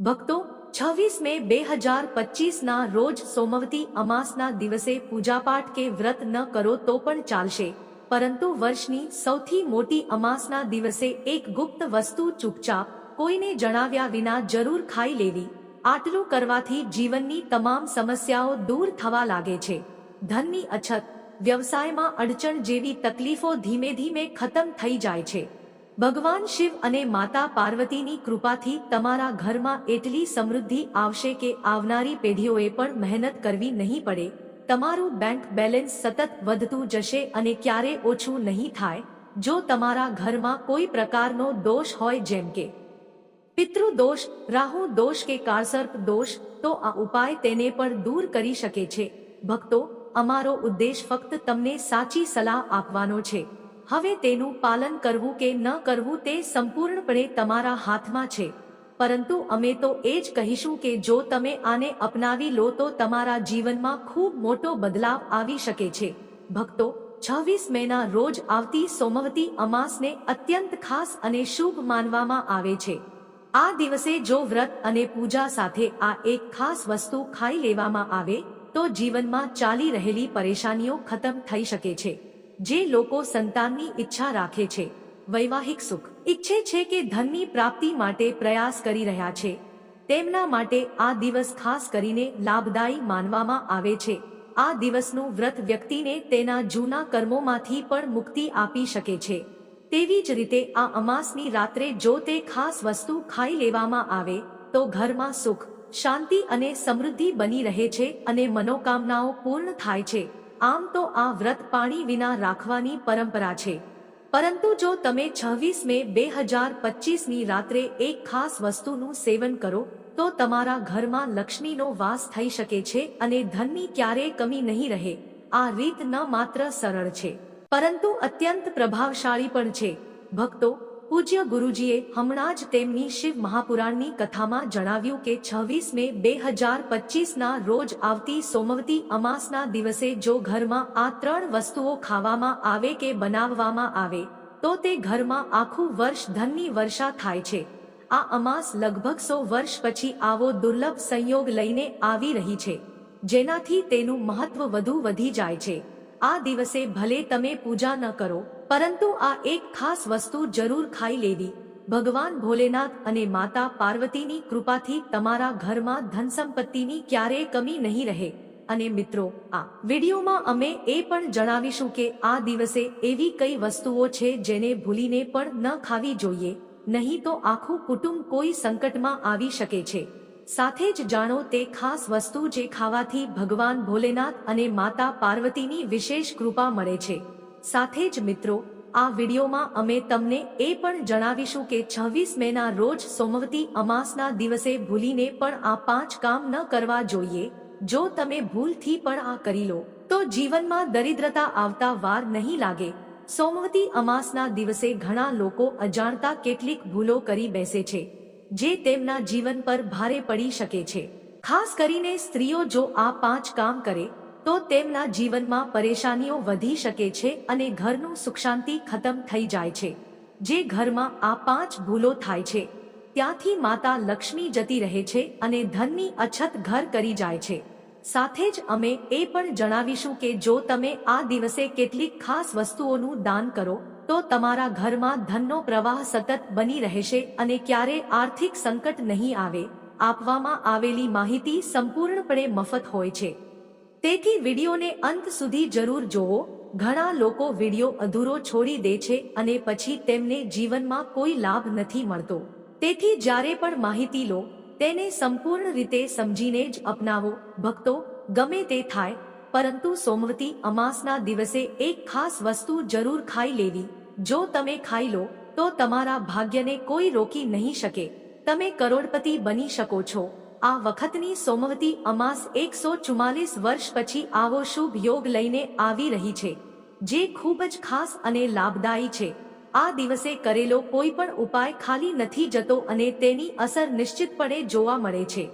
ભક્તો, છવ્વીસ મે બે હજાર પચીસના રોજ સોમવતી અમાસના દિવસે પૂજાપાઠ કે વ્રત ન કરો તો પણ ચાલશે. પરંતુ વર્ષની સૌથી મોટી અમાસના દિવસે એક ગુપ્ત વસ્તુ ચૂપચાપ કોઈને જણાવ્યા વિના જરૂર ખાઈ લેવી. આટલું કરવાથી જીવનની તમામ સમસ્યાઓ દૂર થવા લાગે છે. ધનની અછત, વ્યવસાયમાં અડચણ જેવી તકલીફો ધીમે ધીમે ખતમ થઈ જાય છે. ભગવાન શિવ અને માતા પાર્વતીની કૃપાથી તમારા ઘરમાં એટલી સમૃદ્ધિ આવશે કે આવનારી પેઢીઓએ પણ મહેનત કરવી નહીં પડે. તમારું બેંક બેલેન્સ સતત વધતું જશે અને ક્યારે ઓછું નહીં થાય. જો તમારા ઘરમાં કોઈ પ્રકારનો દોષ હોય જેમ કે પિતૃદોષ રાહુ દોષ કે કારસર્પ દોષ, તો આ ઉપાય તેને પણ દૂર કરી શકે છે. ભક્તો, અમારો ઉદ્દેશ ફક્ત તમને સાચી સલાહ આપવાનો છે. હવે તેનું પાલન કરવું કે ન કરવું તે સંપૂર્ણપણે તમારા હાથમાં છે. પરંતુ અમે તો એ જ કહીશું કે જો તમે આને અપનાવી લો તો તમારા જીવનમાં ખૂબ મોટો બદલાવ આવી શકે છે. ભક્તો, છવ્વીસ મેના રોજ આવતી સોમવતી અમાસને અત્યંત ખાસ અને શુભ માનવામાં આવે છે. આ દિવસે જો વ્રત અને પૂજા સાથે આ એક ખાસ વસ્તુ ખાઈ લેવામાં આવે, તો જીવનમાં ચાલી રહેલી પરેશાનીઓ ખતમ થઈ શકે છે. જે લોકો સંતાનની ઈચ્છા રાખે છે. વૈવાહિક સુખ ઈચ્છે છે કે ધનની પ્રાપ્તિ માટે પ્રયાસ કરી રહ્યા છે. તેમના માટે આ દિવસ ખાસ કરીને લાભદાયી માનવામાં આવે છે. આ દિવસનું વ્રત વ્યક્તિને તેના જૂના કર્મોમાંથી પણ મુક્તિ આપી શકે છે. તેવી જ રીતે આ અમાસની રાત્રે જો તે ખાસ વસ્તુ ખાઈ લેવામાં આવે, તો ઘરમાં સુખ, શાંતિ અને સમૃદ્ધિ બની રહે છે અને મનોકામનાઓ પૂર્ણ થાય છે. આમ તો આ વ્રત પાણી વિના રાખવાની પરંપરા છે. પરંતુ જો તમે છવ્વીસ મે બે હજાર પચીસની રાત્રે એક ખાસ વસ્તુનું સેવન કરો, તો તમારા ઘરમાં લક્ષ્મીનો વાસ થઈ શકે છે અને ધનની ક્યારેય કમી નહીં રહે. આ રીત ન માત્ર સરળ છે, પરંતુ અત્યંત પ્રભાવશાળી પણ છે. ભક્તો પૂજ્ય ગુરુજીએ હમણાં જ તેમની શિવ મહાપુરાણની કથામાં જણાવ્યું કે છવ્વીસ મે બે હજાર પચીસના રોજ આવતી સોમવતી અમાસના દિવસે જો ઘરમાં આ ત્રણ વસ્તુઓ ખાવામાં આવે કે બનાવવામાં આવે, તો તે ઘરમાં આખું વર્ષ ધનની વર્ષા થાય છે. આ અમાસ લગભગ સો વર્ષ પછી આવો દુર્લભ સંયોગ લઈને આવી રહી છે, જેનાથી તેનું મહત્વ વધુ વધી જાય છે. આ દિવસે ભલે તમે પૂજા ન કરો પરંતુ આ એક ખાસ વસ્તુ જરૂર ખાઈ લેવી. ભગવાન ભોલેનાથ અને માતા પાર્વતીની કૃપાથી તમારા ઘરમાં ધન સંપત્તિની ક્યારેય કમી નહીં રહે. અને મિત્રો, આ વિડીયોમાં અમે એ પણ જણાવીશું કે આ દિવસે એવી કઈ વસ્તુઓ છે જેને ભૂલીને પણ ન ખાવી જોઈએ. નહીં તો આખું કુટુંબ કોઈ સંકટમાં આવી શકે છે. સાથે જ જાણો તે ખાસ વસ્તુ જે ખાવાથી ભગવાન ભોલેનાથ અને માતા પાર્વતીની વિશેષ કૃપા મળે છે. સાથે જ મિત્રો, આ વિડીયોમાં અમે તમને એ પણ જણાવીશું કે છવ્વીસ મેના રોજ સોમવતી અમાસના દિવસે ભૂલીને પણ આ પાંચ કામ ન કરવા જોઈએ. જો તમે ભૂલથી પણ આ કરી લો, તો જીવનમાં દરિદ્રતા આવતા વાર નહીં લાગે. સોમવતી અમાસના દિવસે ઘણા લોકો અજાણતા કેટલીક ભૂલો કરી બેસે છે, જે તેમના જીવન પર ભારે પડી શકે છે. ખાસ કરીને સ્ત્રીઓ જો આ પાંચ કામ કરે તો તેમના જીવનમાં પરેશાનીઓ વધી શકે છે અને ઘરનું સુખ શાંતિ ખતમ થઈ જાય છે. જે ઘરમાં આ પાંચ ભૂલો થાય છે, ત્યાંથી માતા લક્ષ્મી જતી રહે છે અને ધનની અછત ઘર કરી જાય છે. સાથે જ અમે એ પણ જણાવીશું કે જો તમે આ દિવસે કેટલીક ખાસ વસ્તુઓનું દાન કરો, તો તમારા ઘરમાં ધનનો પ્રવાહ સતત બની રહેશે અને ક્યારે આર્થિક સંકટ નહીં આવે, આપવામાં આવેલી માહિતી સંપૂર્ણપણે મફત હોય છે. તેથી વિડીયોને અંત સુધી જરૂર જોવો. ઘણા લોકો વીડિયો અધૂરો છોડી દે છે અને પછી તેમને જીવનમાં કોઈ લાભ નથી મળતો. તેથી જ્યારે પણ માહિતી લો, તેને સંપૂર્ણ રીતે સમજીને જ અપનાવો. ભક્તો, ગમે તે થાય, પરંતુ સોમવતી અમાસના દિવસે એક ખાસ વસ્તુ જરૂર ખાઈ લેવી. જો તમે ખાઈ લો, તો તમારા ભાગ્યને કોઈ રોકી નહીં શકે. તમે કરોડપતિ બની શકો છો. આ વખતની સોમવતી અમાસ એકસો ચુમ્માલીસ વર્ષ પછી આવો શુભ યોગ લઈને આવી રહી છે, જે ખૂબ જ ખાસ અને લાભદાયી છે. આ દિવસે કરેલો કોઈ પણ ઉપાય ખાલી નથી જતો અને તેની અસર નિશ્ચિતપણે જોવા મળે છે.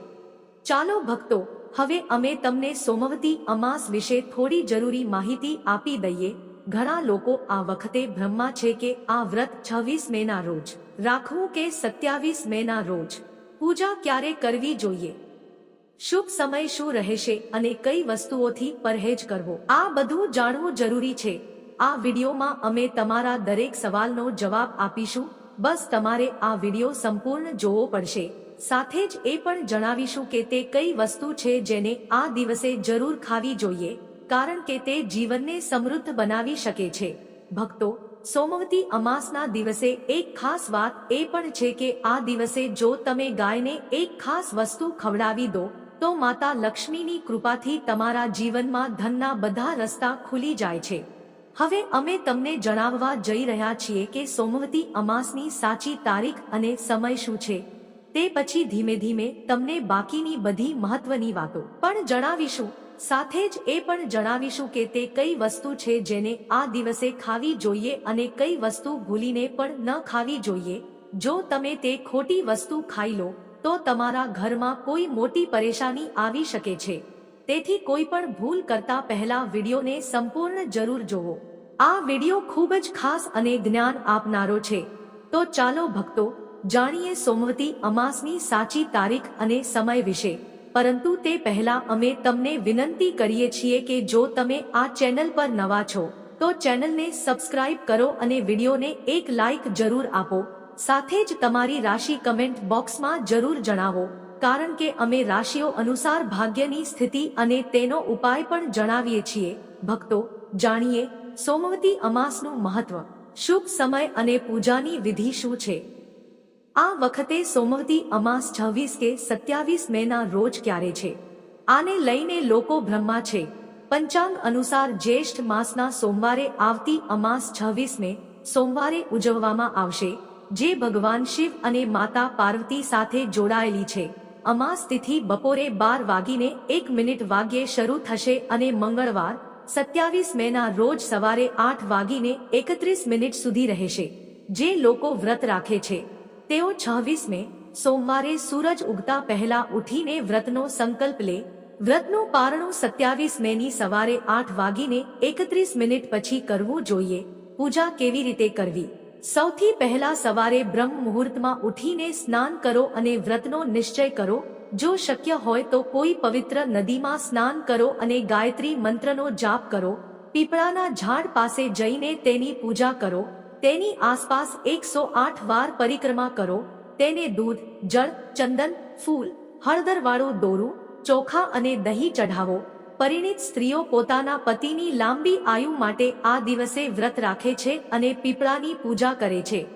ચાલો ભક્તો, હવે અમે તમને સોમવતી અમાસ વિશે થોડી જરૂરી માહિતી આપી દઈએ. ઘણા લોકો આ વખતે બ્રહ્મા છે કે આ વ્રત છવ્વીસ મેના રોજ રાખવું કે સત્યાવીસ મેના રોજ? પૂજા ક્યારે કરવી જોઈએ? શુભ સમય શું રહેશે અને કઈ વસ્તુઓથી પરહેજ કરવો? આ બધું જાણવું જરૂરી છે. આ વિડીયોમાં અમે તમારા દરેક સવાલનો જવાબ આપીશું. બસ તમારે આ વીડિયો સંપૂર્ણ જોવો પડશે. સાથે જ એ પણ જણાવીશું કે તે કઈ વસ્તુ છે જેને આ દિવસે જરૂર ખાવી જોઈએ. કારણ કે તે જીવનને સમૃદ્ધ બનાવી શકે છે. ભક્તો સોમવતી અમાસના દિવસે એક ખાસ વાત એ પણ છે કે આ દિવસે જો તમે ગાયને એક ખાસ વસ્તુ ખવડાવી દો, તો માતા લક્ષ્મીની કૃપાથી તમારા જીવનમાં ધનના બધા રસ્તા ખુલી જાય છે. હવે અમે તમને જણાવવા જઈ રહ્યા છીએ કે સોમવતી અમાસની સાચી તારીખ અને સમય શું છે. તે પછી ધીમે ધીમે તમને બાકીની બધી મહત્વની વાતો પણ જણાવીશું. સાથે જ એ પણ જણાવીશું કે તે કઈ વસ્તુ છે જેને આ દિવસે ખાવી જોઈએ અને કઈ વસ્તુ ભૂલીને પણ ન ખાવી જોઈએ. જો તમે તે ખોટી વસ્તુ ખાઈ લો, તો તમારા ઘરમાં કોઈ મોટી પરેશાની આવી શકે છે. તેથી કોઈ પણ ભૂલ કરતા પહેલા વિડીયોને સંપૂર્ણ જરૂર જોવો. આ વીડિયો ખૂબ જ ખાસ અને જ્ઞાન આપનારો છે. તો ચાલો ભક્તો, જાણીએ સોમવતી અમાસની સાચી તારીખ અને સમય વિશે. પરંતુ તે પહેલા અમે તમને વિનંતી કરીએ છીએ કે જો તમે આ ચેનલ પર નવા છો, તો ચેનલને સબસ્ક્રાઇબ કરો અને વિડીયોને એક લાઇક જરૂર આપો. સાથે જ તમારી રાશિ કમેન્ટ બોક્સમાં જરૂર જણાવો, કારણ કે અમે રાશિઓ અનુસાર ભાગ્યની સ્થિતિ અને તેનો ઉપાય પણ જણાવીએ છીએ. ભક્તો, જાણીએ, સોમવતી અમાસનું મહત્વ. શુભ સમય અને પૂજાની વિધિ શું છે? આ વખતે સોમવતી અમાસ છવ્વીસ કે સત્યાવીસ મેના રોજ ક્યારે છે? આને લઈને લોકો ભ્રમમાં છે. પંચાંગ અનુસાર જ્યેષ્ઠ માસના સોમવારે આવતી અમાસ છવ્વીસ મે સોમવારે ઉજવવામાં આવશે, જે ભગવાન શિવ અને માતા પાર્વતી સાથે જોડાયેલી છે. અમાસ તિથિ બપોરે બાર વાગીને એક મિનિટ વાગ્યે શરૂ થશે અને મંગળવાર, સત્યાવીસ મેના રોજ સવારે આઠ વાગીને એકત્રીસ મિનિટ સુધી રહેશે, જે લોકો વ્રત રાખે છે. તેઓ છવ્વીસ મે સોમવારે સૂરજ ઉગતા પહેલા ઉઠીને વ્રતનો સંકલ્પ લે. વ્રતનું પારણું સત્યાવીસ મેની સવારે આઠ વાગીને એકત્રીસ મિનિટ પછી કરવું જોઈએ. પૂજા કેવી રીતે કરવી? સૌથી પહેલા સવારે બ્રહ્મ મુહૂર્તમાં ઉઠીને સ્નાન કરો અને વ્રતનો નિશ્ચય કરો. જો શક્ય હોય તો કોઈ પવિત્ર નદીમાં સ્નાન કરો અને ગાયત્રી મંત્રનો જાપ કરો. પીપળાના ઝાડ પાસે જઈને તેની પૂજા કરો. તેની આસપાસ એકસો આઠ વાર પરિક્રમા કરો. તેને દૂધ, જળ, ચંદન, ફૂલ, હળદરવાળું દોરું, ચોખા અને દહીં ચઢાવો. પરિણીત સ્ત્રીઓ પોતાના પતિની લાંબી આયુ માટે આ દિવસે વ્રત રાખે છે અને પીપળાની પૂજા કરે છે.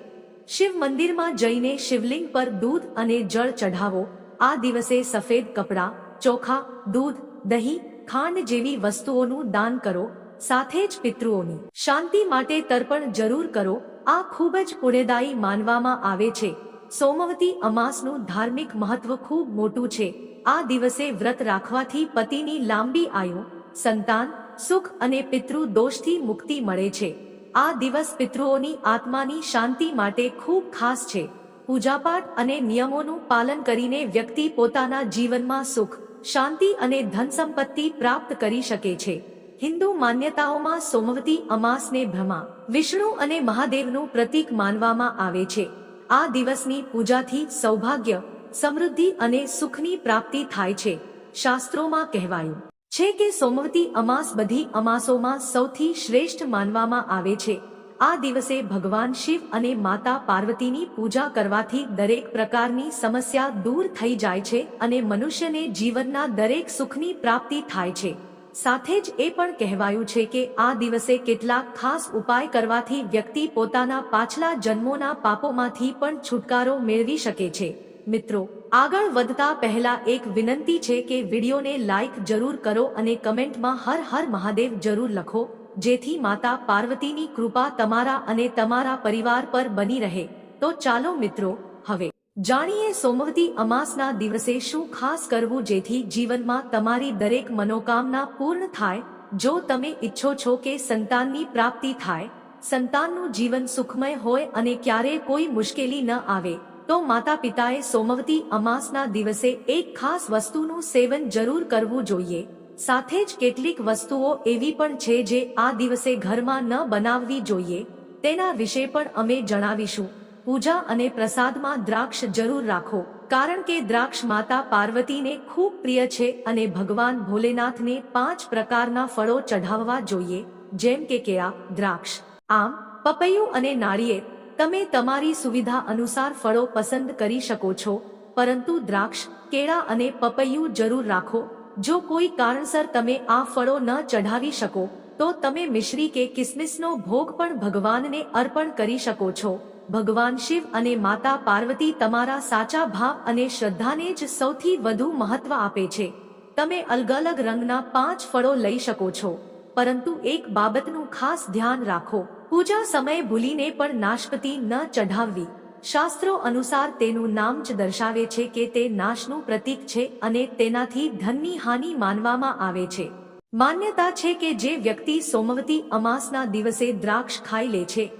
શિવ મંદિરમાં જઈને શિવલિંગ પર દૂધ અને જળ ચઢાવો. આ દિવસે સફેદ કપડાં, ચોખા, દૂધ, દહીં, ખાંડ જેવી વસ્તુઓનું દાન કરો. સાથે જ પિતૃઓની શાંતિ માટે તર્પણ જરૂર કરો. આ ખૂબ જ પુણ્યદાયી માનવામાં આવે છે. સોમવતી અમાસનું ધાર્મિક મહત્વ ખૂબ મોટું છે. આ દિવસે વ્રત રાખવાથી પતિની લાંબી આયુ, સંતાન, સુખ અને પિતૃ દોષથી મુક્તિ મળે છે. આ દિવસ પિતૃઓની આત્માની શાંતિ માટે ખૂબ ખાસ છે. પૂજાપાઠ અને નિયમોનું પાલન કરીને વ્યક્તિ પોતાના જીવનમાં સુખ, શાંતિ અને ધન સંપત્તિ પ્રાપ્ત કરી શકે છે. હિન્દુ માન્યતાઓમાં સોમવતી અમાસને ભ્રમા. વિષ્ણુ અને મહાદેવનું પ્રતીક માનવામાં આવે છે. આ દિવસની પૂજાથી સૌભાગ્ય, સમૃદ્ધિ અને સુખની પ્રાપ્તિ થાય છે, શાસ્ત્રોમાં કહેવાયું. છે કે સોમવતી અમાસ બધી અમાસોમાં સૌથી શ્રેષ્ઠ માનવામાં આવે છે. આ દિવસે ભગવાન શિવ અને માતા પાર્વતીની પૂજા કરવાથી દરેક પ્રકારની સમસ્યા દૂર થઈ જાય છે અને મનુષ્યને જીવનના દરેક સુખની પ્રાપ્તિ થાય છે. સાથે જ એ પણ કહેવાયું છે કે આ દિવસે કેટલાક ખાસ ઉપાય કરવાથી વ્યક્તિ પોતાના પાછલા જન્મોના પાપોમાંથી પણ છુટકારો મેળવી શકે છે. મિત્રો, આગળ વધતા પહેલા એક વિનંતી છે કે વિડીયોને લાઇક જરૂર કરો અને કમેન્ટમાં હર હર મહાદેવ જરૂર લખો, જેથી માતા પાર્વતીની કૃપા તમારા અને તમારા પરિવાર પર બની રહે. તો ચાલો મિત્રો, હવે જાણીએ સોમવતી અમાસના દિવસે શું ખાસ કરવું જેથી જીવનમાં તમારી દરેક મનોકામના પૂર્ણ થાય? જો તમે ઈચ્છો છો કે સંતાનની પ્રાપ્તિ થાય, સંતાનનું જીવન સુખમય હોય અને ક્યારેય કોઈ મુશ્કેલી ન આવે, તો માતા પિતાએ સોમવતી અમાસના દિવસે એક ખાસ વસ્તુનું સેવન જરૂર કરવું જોઈએ. સાથે જ કેટલીક વસ્તુઓ એવી પણ છે જે આ દિવસે ઘરમાં ન બનાવવી જોઈએ. તેના વિશે પણ અમે જણાવીશું. પૂજા અને પ્રસાદમાં દ્રાક્ષ જરૂર રાખો, કારણ કે દ્રાક્ષ માતા પાર્વતીને ખૂબ પ્રિય છે અને ભગવાન ભોલેનાથને પાંચ પ્રકારના ફળો ચઢાવવા જોઈએ, જેમ કે કેળા, દ્રાક્ષ, આમ, પપૈયું અને નાળિયેર. તમે તમારી સુવિધા અનુસાર ફળો પસંદ કરી શકો છો, પરંતુ દ્રાક્ષ, કેળા અને પપૈયું જરૂર રાખો. જો કોઈ કારણસર તમે આ ફળો ન ચઢાવી શકો, તો તમે મિશ્રી કે કિસમિસનો ભોગ પણ ભગવાનને અર્પણ કરી શકો છો. ભગવાન શિવ અને માતા પાર્વતી તમારા સાચા ભાવ અને શ્રદ્ધાને જ સૌથી વધુ મહત્વ આપે છે. તમે અલગ અલગ રંગના પાંચ ફળો લઈ શકો છો. પરંતુ એક બાબતનું ખાસ ધ્યાન રાખો. પૂજા સમયે ભૂલીને પણ નાશપતિ ન ચઢાવવી. શાસ્ત્રો અનુસાર તેનું નામ જ દર્શાવે છે કે તે નાશનું પ્રતીક છે અને તેનાથી ધનની હાનિ માનવામાં આવે છે. માન્યતા છે કે જે વ્યક્તિ સોમવતી અમાસના દિવસે દ્રાક્ષ ખાઈ લે છે.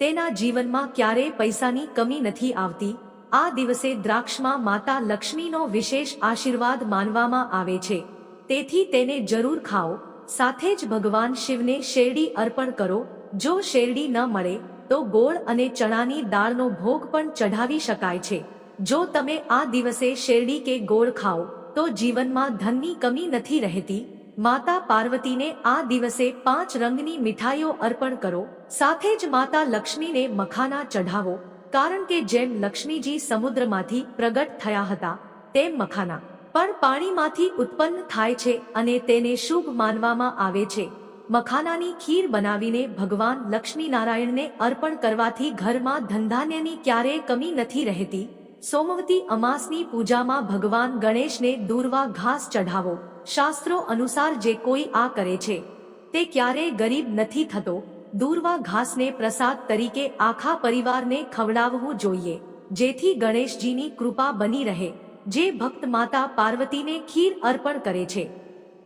તેના જીવનમાં ક્યારેય પૈસાની કમી નથી આવતી. આ દિવસે દ્રાક્ષમાં માતા લક્ષ્મીનો વિશેષ આશીર્વાદ માનવામાં આવે છે. તેથી તેને જરૂર ખાઓ. સાથે જ ભગવાન શિવને શેરડી અર્પણ કરો. જો શેરડી ન મળે, તો ગોળ અને ચણાની દાળનો ભોગ પણ ચઢાવી શકાય છે. જો તમે આ દિવસે શેરડી કે ગોળ ખાઓ, તો જીવનમાં ધનની કમી નથી રહેતી. માતા પાર્વતીને આ દિવસે પાંચ રંગની મીઠાઈઓ અર્પણ કરો, સાથે જ માતા લક્ષ્મીને મખાના ચઢાવો, કારણ કે જેમ લક્ષ્મીજી સમુદ્રમાંથી પ્રગટ થયા હતા, તેમ મખાના. પણ પાણીમાંથી ઉત્પન્ન થાય છે અને તેને શુભ માનવામાં આવે છે. મખાનાની ખીર બનાવીને ભગવાન લક્ષ્મીનારાયણને અર્પણ કરવાથી ઘરમાં ધંધાન્યની ક્યારેય કમી નથી રહેતી. સોમવતી અમાસની પૂજામાં ભગવાન ગણેશને દૂર્વા ઘાસ ચઢાવો. શાસ્ત્રો અનુસાર જે કોઈ આ કરે છે, તે ક્યારેય ગરીબ નથી થતો. દૂર્વા ઘાસને પ્રસાદ તરીકે આખા પરિવારને ખવડાવવું જોઈએ, જેથી ગણેશજીની કૃપા બની રહે, જે ભક્ત માતા પાર્વતીને ખીર અર્પણ કરે છે.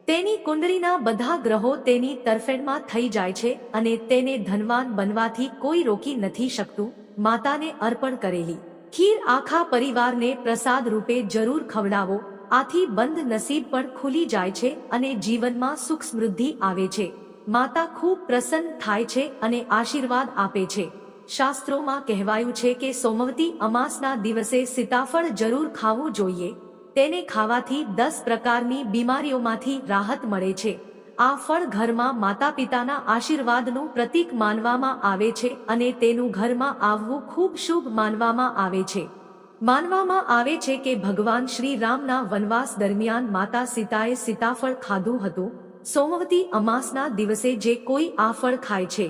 તેની કુંડળીના બધા ગ્રહો તેની તરફેણમાં થઈ જાય છે અને તેને ધનવાન બનવાથી કોઈ રોકી નથી શકતું. માતાને અર્પણ કરેલી ખીર આખા પરિવારને પ્રસાદ રૂપે જરૂર ખવડાવો આથી બંધ નસીબ પણ ખુલી જાય છે અને જીવનમાં સુખ સમૃદ્ધિ આવે છે. માતા ખૂબ પ્રસન્ન થાય છે અને આશીર્વાદ આપે છે. શાસ્ત્રોમાં કહેવાયું છે કે સોમવતી અમાસના દિવસે સીતાફળ જરૂર ખાવું જોઈએ. તેને ખાવાથી દસ પ્રકારની બીમારીઓમાંથી રાહત મળે છે. આ ફળ ઘરમાં માતા પિતાના આશીર્વાદનું પ્રતીક માનવામાં આવે છે અને તેનું ઘરમાં આવવું ખૂબ શુભ માનવામાં આવે છે. માનવામાં આવે છે કે ભગવાન શ્રી રામના વનવાસ દરમિયાન માતા સીતાએ સીતાફળ ખાધું હતું. સોમવતી અમાસના દિવસે જે કોઈ આ ફળ ખાય છે,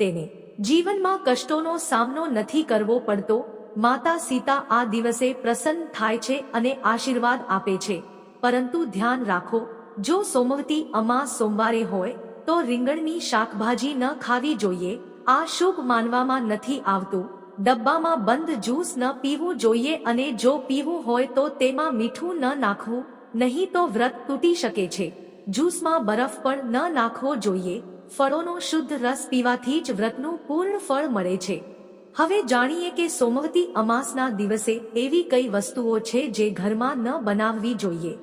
તેને જીવનમાં કષ્ટોનો સામનો નથી કરવો પડતો. માતા સીતા આ દિવસે પ્રસન્ન થાય છે અને આશીર્વાદ આપે છે. પરંતુ ધ્યાન રાખો, જો સોમવતી અમાસ સોમવારે હોય, તો રીંગણની શાકભાજી ન ખાવી જોઈએ. આ શુભ માનવામાં નથી આવતું. ડબ્બામાં બંધ જ્યુસ ન પીવું જોઈએ અને જો પીવું હોય તો તેમાં મીઠું ન નાખવું, નહીં તો વ્રત તૂટી શકે છે. જ્યુસમાં બરફ પણ ન નાખવો જોઈએ, ફળોનો શુદ્ધ રસ પીવાથી જ વ્રતનું પૂર્ણ ફળ મળે છે. હવે જાણીએ કે સોમવતી અમાસના દિવસે એવી કઈ વસ્તુઓ છે જે ઘરમાં ન બનાવવી જોઈએ.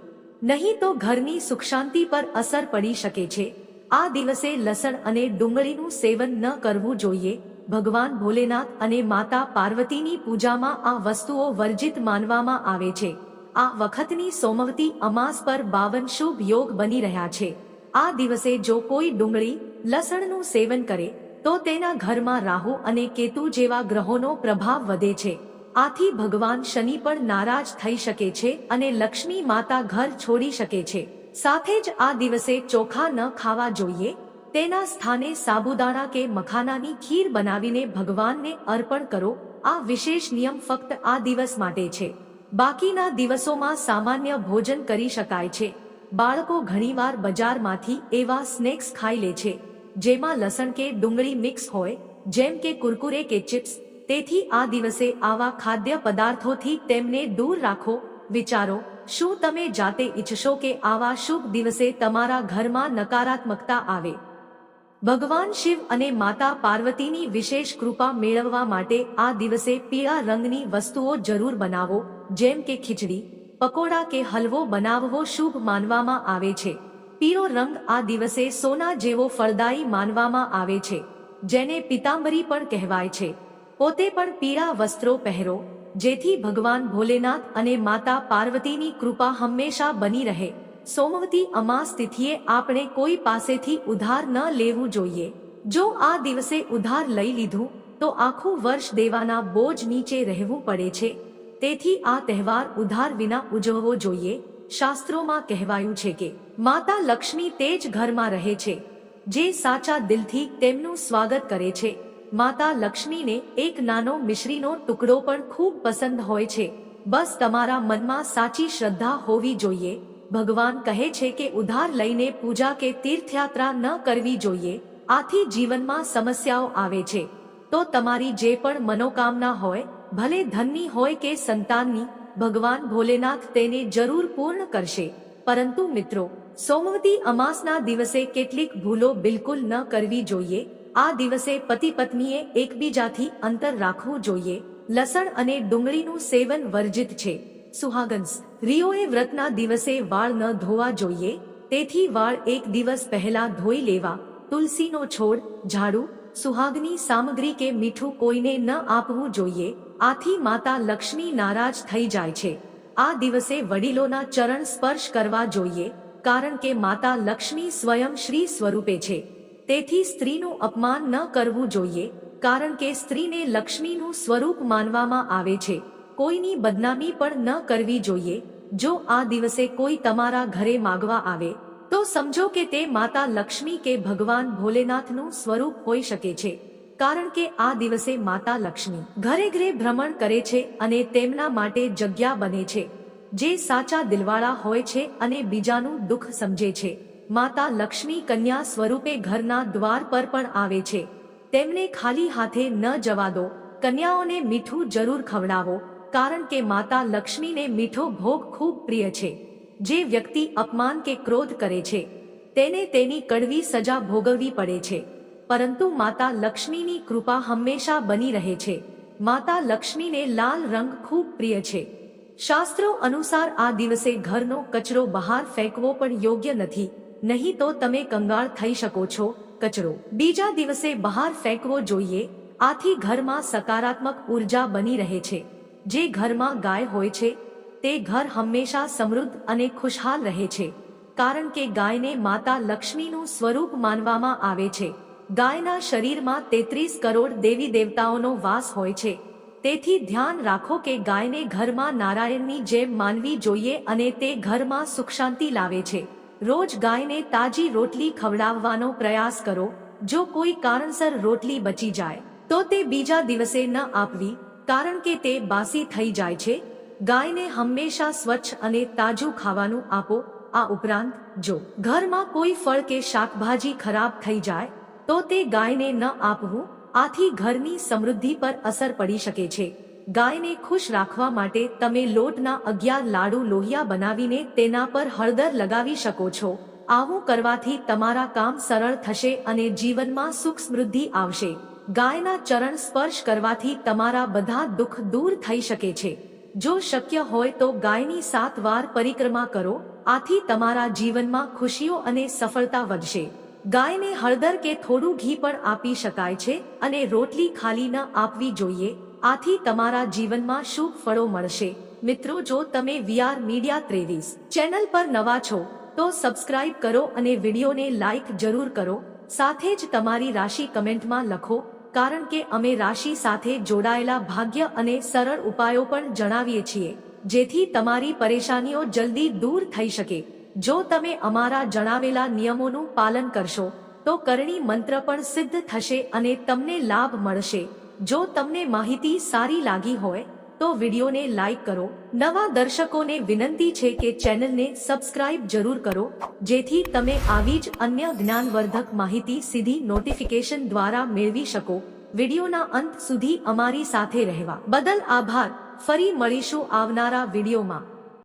નહીં તો ઘરની સુખ શાંતિ પર અસર પડી શકે છે. આ દિવસે લસણ અને ડુંગળીનું સેવન ન કરવું જોઈએ ભગવાન ભોલેનાથ અને માતા પાર્વતીની પૂજામાં આ વસ્તુઓ વર્જિત માનવામાં આવે છે. આ વખતની સોમવતી અમાસ પર બાવન શુભ યોગ બની રહ્યા છે. આ દિવસે જો કોઈ ડુંગળી, લસણનું સેવન કરે, તો તેના ઘરમાં રાહુ અને કેતુ જેવા ગ્રહોનો પ્રભાવ વધે છે. આથી ભગવાન શનિ પણ નારાજ થઈ શકે છે અને લક્ષ્મી માતા ઘર છોડી શકે છે. સાથે જ આ દિવસે ચોખા ન ખાવા જોઈએ તેના સ્થાને સાબુદાણા કે મખાનાની ખીર બનાવીને ભગવાનને અર્પણ કરો. આ વિશેષ નિયમ ફક્ત આ દિવસ માટે છે. બાકીના દિવસોમાં સામાન્ય ભોજન કરી શકાય છે. બાળકો ઘણીવાર બજારમાંથી એવા સ્નેક્સ ખાઈ લે છે, જેમાં લસણ કે ડુંગળી મિક્સ હોય, જેમ કે કુરકુરે કે ચિપ્સ. તેથી આ દિવસે આવા ખાદ્ય પદાર્થોથી તેમને દૂર રાખો. વિચારો, શું તમે જાતે ઈચ્છશો કે આવા શુભ દિવસે તમારા ઘરમાં નકારાત્મકતા આવે? ભગવાન શિવ અને માતા પાર્વતીની વિશેષ કૃપા મેળવવા માટે આ દિવસે પીળા રંગની વસ્તુઓ જરૂર બનાવો, જેમ કે ખીચડી, પકોડા કે હલવો બનાવવો શુભ માનવામાં આવે છે. પીળો રંગ આ દિવસે સોના જેવો ફળદાયી માનવામાં આવે છે, જેને પિતાંબરી પણ કહેવાય છે. પોતે પણ પીળા વસ્ત્રો પહેરો, જેથી ભગવાન ભોલેનાથ અને માતા પાર્વતીની કૃપા હંમેશા બની રહે. સોમવતી અમાસ તિથિએ આપણે કોઈ પાસેથી ઉધાર ન લેવું જોઈએ. જો આ દિવસે ઉધાર લઈ લીધું, તો આખું વર્ષ દેવાના બોજ નીચે રહેવું પડે છે. તેથી આ તહેવાર ઉધાર વિના ઉજવવો જોઈએ, શાસ્ત્રોમાં કહેવાયું છે કે, માતા લક્ષ્મી તે જ ઘરમાં રહે છે. જે સાચા દિલથી તેમનું સ્વાગત કરે છે. માતા લક્ષ્મીને એક નાનો મિશ્રીનો ટુકડો પણ ખૂબ પસંદ હોય છે. બસ તમારા મનમાં સાચી શ્રદ્ધા હોવી જોઈએ. ભગવાન કહે છે કે ઉધાર લઈને પૂજા કે તીર્થયાત્રા ન કરવી જોઈએ. આથી જીવનમાં સમસ્યાઓ આવે છે. તો તમારી જે પણ મનોકામના હોય, ભલે ધનની હોય કે સંતાનની, ભગવાન ભોલેનાથ તેને જરૂર પૂર્ણ કરશે. પરંતુ મિત્રો, સોમવતી અમાસના દિવસે કેટલીક ભૂલો બિલકુલ ન કરવી જોઈએ. આ દિવસે પતિ પત્નીએ એકબીજાથી અંતર રાખવું જોઈએ. લસણ અને ડુંગળીનું સેવન વર્જિત છે. સુહાગન્સ, રિયોએ વ્રતના દિવસે વાળ ન ધોવા જોઈએ, તેથી વાળ એક દિવસ પહેલા ધોઈ લેવા, તુલસીનો છોડ, ઝાડુ, સુહાગની સામગ્રી કે મીઠું કોઈને ન આપવું જોઈએ, આથી માતા લક્ષ્મી નારાજ થઈ જાય છે. આ દિવસે વડીલોના ચરણ સ્પર્શ કરવા જોઈએ, કારણ કે માતા લક્ષ્મી સ્વયં શ્રી સ્વરૂપે છે. તેથી સ્ત્રીનું અપમાન ન કરવું જોઈએ, કારણ કે સ્ત્રીને લક્ષ્મીનું સ્વરૂપ માનવામાં આવે છે. કોઈની બદનામી પણ ન કરવી જોઈએ. જો આ દિવસે કોઈ તમારા ઘરે માગવા આવે, તો સમજો કે તે માતા લક્ષ્મી કે ભગવાન ભોલેનાથનું સ્વરૂપ હોઈ શકે છે. કારણ કે આ દિવસે માતા લક્ષ્મી ઘરે ઘરે ભ્રમણ કરે છે અને તેમના માટે જગ્યા બને છે. જે સાચા દિલવાળા હોય છે અને બીજાનું દુઃખ સમજે છે. માતા લક્ષ્મી કન્યા સ્વરૂપે ઘરના દ્વાર પર પણ આવે છે. તેમને ખાલી હાથે ન જવા દો. કન્યાઓને મીઠું જરૂર ખવડાવો. કારણ કે માતા લક્ષ્મીને મીઠો ભોગ ખૂબ પ્રિય છે. જે વ્યક્તિ અપમાન કે ક્રોધ કરે છે, તેને તેની કડવી સજા ભોગવવી પડે છે. પરંતુ માતા લક્ષ્મીની કૃપા હંમેશા બની રહે છે. માતા લક્ષ્મીને લાલ રંગ ખૂબ પ્રિય છે. શાસ્ત્રો અનુસાર આ દિવસે ઘરનો કચરો બહાર ફેંકવો પણ યોગ્ય નથી. નહીં તો તમે કંગાળ થઈ શકો છો, કચરો. બીજા દિવસે બહાર ફેંકવો જોઈએ, આથી ઘરમાં સકારાત્મક ઊર્જા બની રહે છે. જે ઘરમાં ગાય હોય છે, તે ઘર હંમેશા સમૃદ્ધ અને ખુશહાલ રહે છે, કારણ કે ગાયને માતા લક્ષ્મીનું સ્વરૂપ માનવામાં આવે છે. ગાયના શરીરમાં તેત્રીસ કરોડ દેવી દેવતાઓનો વાસ હોય છે. તેથી ધ્યાન રાખો કે ગાયને ઘરમાં નારાયણની જેમ માનવી જોઈએ અને તે ઘરમાં સુખ શાંતિ લાવે છે. રોજ ગાયને તાજી રોટલી ખવડાવવાનો પ્રયાસ કરો. જો કોઈ કારણસર રોટલી બચી જાય, તો તે બીજા દિવસે ન આપવી કારણ કે તે બાસી થઈ જાય છે, ગાયને હંમેશા સ્વચ્છ અને તાજું ખાવાનું આપો, આ ઉપરાંત જો ઘરમાં કોઈ ફળ કે શાકભાજી ખરાબ થઈ જાય, તો તે ગાયને ન આપવું, આથી ઘરની સમૃદ્ધિ પર અસર પડી શકે છે. ગાયને ખુશ રાખવા માટે તમે લોટના અગિયાર લાડુ લોહિયા બનાવીને તેના પર હળદર લગાવી શકો છો. આવું કરવાથી તમારા કામ સરળ થશે અને જીવનમાં સુખ સમૃદ્ધિ આવશે. ગાયના ચરણ સ્પર્શ કરવાથી તમારા બધા દુઃખ દૂર થઈ શકે છે. જો શક્ય હોય તો ગાયની સાત વાર પરિક્રમા કરો, આથી તમારા જીવનમાં ખુશીઓ અને સફળતા વધશે. ગાયને હળદર કે થોડું ઘી પણ આપી શકાય છે અને રોટલી ખાલી ન આપવી જોઈએ, આથી તમારા જીવનમાં શુભ ફળો મળશે. મિત્રો, જો તમે વીઆર મીડિયા ત્રેવીસ ચેનલ પર નવા છો, તો સબસ્ક્રાઇબ કરો અને વિડીયોને લાઇક જરૂર કરો. સાથે જ તમારી રાશિ કમેન્ટમાં લખો કારણ કે અમે રાશિ સાથે જોડાયેલા ભાગ્ય અને સરળ ઉપાયો પણ જણાવીએ છીએ, જેથી તમારી પરેશાનીઓ જલ્દી દૂર થઈ શકે. જો તમે અમારા જણાવેલા નિયમોનું પાલન કરશો, તો કરણી મંત્ર પણ સિદ્ધ થશે અને તમને લાભ મળશે. જો તમને માહિતી સારી લાગી હોય તો વિડીયોને લાઈક કરો. નવા દર્શકોને વિનંતી છે કે ચેનલને સબસ્ક્રાઇબ જરૂર કરો, જેથી તમે આવી જ અન્ય જ્ઞાનવર્ધક માહિતી સીધી નોટિફિકેશન દ્વારા મેળવી શકો. વિડીયોના અંત સુધી અમારી સાથે રહેવા બદલ આભાર. ફરી મળીશું આવનારા વિડીયોમાં.